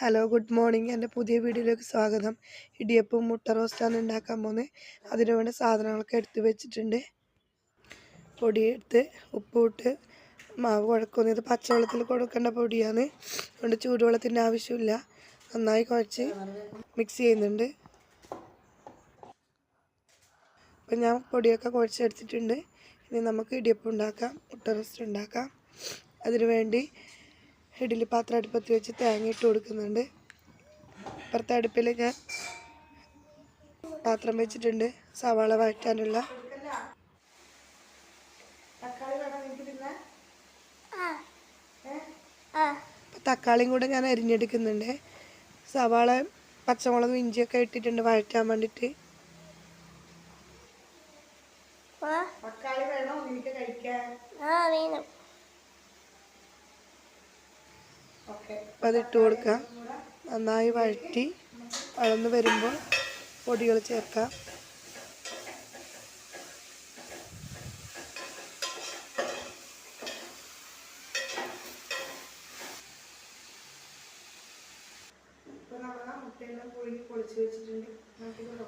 Hello good morning. എന്റെ പുതിയ വീഡിയോയിലേക്ക് സ്വാഗതം. ഇടിയപ്പം മുട്ട റോസ്റ്റാണ് ഉണ്ടാക്കാൻ പോകുന്നത്. അതിനു വേണ്ട സാധനങ്ങളൊക്കെ എടുത്ത് വെച്ചിട്ടുണ്ട്. പൊടിയെടുത്ത് ഉപ്പിട്ട് മാവ് കുഴക്കുന്നത് ഇത് പച്ചവെള്ളത്തിൽ കൊടുക്കേണ്ട പൊടിയാണ്. അതുകൊണ്ട് ചൂടുവെള്ളത്തിന്റെ ആവശ്യമില്ല. നന്നായി കുഴച്ച് മിക്സ് ചെയ്യുന്നുണ്ട്. അപ്പം ഞാൻ പൊടിയൊക്കെ കുഴച്ചെടുത്തിട്ടുണ്ട്. ഇനി നമുക്ക് ഇടിയപ്പം ഉണ്ടാക്കാം മുട്ട റോസ്റ്റ് ഉണ്ടാക്കാം. അതിനു വേണ്ടി ഇഡ്ഡലി പാത്രം അടുപ്പത്ത് വെച്ച് തേങ്ങ ഇട്ട് കൊടുക്കുന്നുണ്ട്. അപ്പുറത്തെ അടുപ്പിൽ ഞാൻ പാത്രം വെച്ചിട്ടുണ്ട്. സവാള വഴറ്റാനുള്ള. തക്കാളിയും കൂടെ ഞാൻ അരിഞ്ഞെടുക്കുന്നുണ്ട്. സവാള പച്ചമുളകും ഇഞ്ചിയൊക്കെ ഇട്ടിട്ടുണ്ട് വഴറ്റാൻ വേണ്ടിയിട്ട്. തക്കാളി വേണോ? നിനക്ക് കഴിക്കാൻ. ആ വേണം. അപ്പം അതിട്ട് കൊടുക്കാം. നന്നായി വഴറ്റി വളർന്ന് വരുമ്പോൾ പൊടികൾ ചേർക്കാം.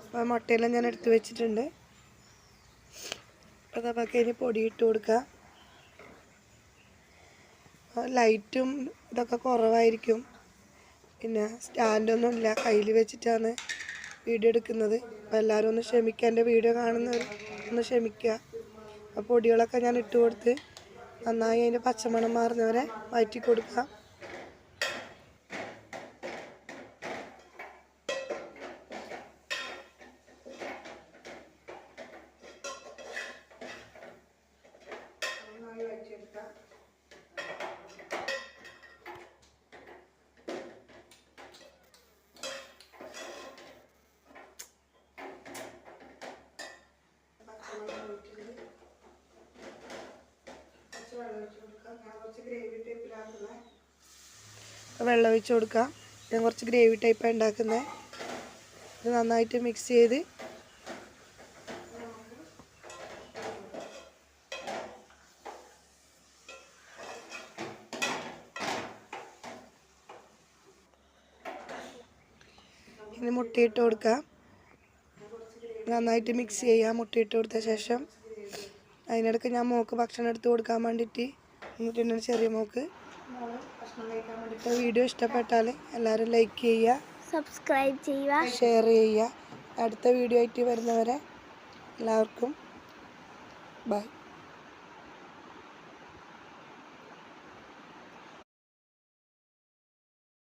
അപ്പോൾ മുട്ടയെല്ലാം ഞാൻ എടുത്ത് വെച്ചിട്ടുണ്ട്. അപ്പോൾ നമുക്ക് ഇനി പൊടി ഇട്ട് കൊടുക്കാം. ലൈറ്റും ഇതൊക്കെ കുറവായിരിക്കും. പിന്നെ സ്റ്റാൻഡൊന്നും ഇല്ല കയ്യിൽ വെച്ചിട്ടാണ് വീഡിയോ എടുക്കുന്നത്. അപ്പോൾ എല്ലാവരും ഒന്ന് ക്ഷമിക്കുക എന്റെ വീഡിയോ കാണുന്നവർ ഒന്ന് ക്ഷമിക്കുക. അപ്പോൾ പൊടികളൊക്കെ ഞാൻ ഇട്ട് കൊടുത്ത് നന്നായി അതിന്റെ പച്ചമണം മാറുന്നവരെ വയറ്റി കൊടുക്കാം വെള്ളം ഒഴിച്ച് കൊടുക്കാം. ഞാൻ കുറച്ച് ഗ്രേവി ടൈപ്പാണ് ഉണ്ടാക്കുന്നത് ഇത് നന്നായിട്ട് മിക്സ് ചെയ്ത്. ഇനി മുട്ടയിട്ട് കൊടുക്കാം. നന്നായിട്ട് മിക്സ് ചെയ്യാം. മുട്ടയിട്ട് കൊടുത്ത ശേഷം അതിനിടയ്ക്ക് ഞാൻ മോക്ക് ഭക്ഷണം എടുത്ത് കൊടുക്കാൻ വേണ്ടിയിട്ട് എന്നിട്ടുണ്ട് ചെറിയ മോക്ക്. വീഡിയോ ഇഷ്ടപ്പെട്ടാൽ എല്ലാവരും ലൈക്ക് ചെയ്യുക സബ്സ്ക്രൈബ് ചെയ്യുക. ഷെയർ ചെയ്യുക. അടുത്ത വീഡിയോ ആയിട്ട് വരുന്നവരെ എല്ലാവർക്കും ബൈ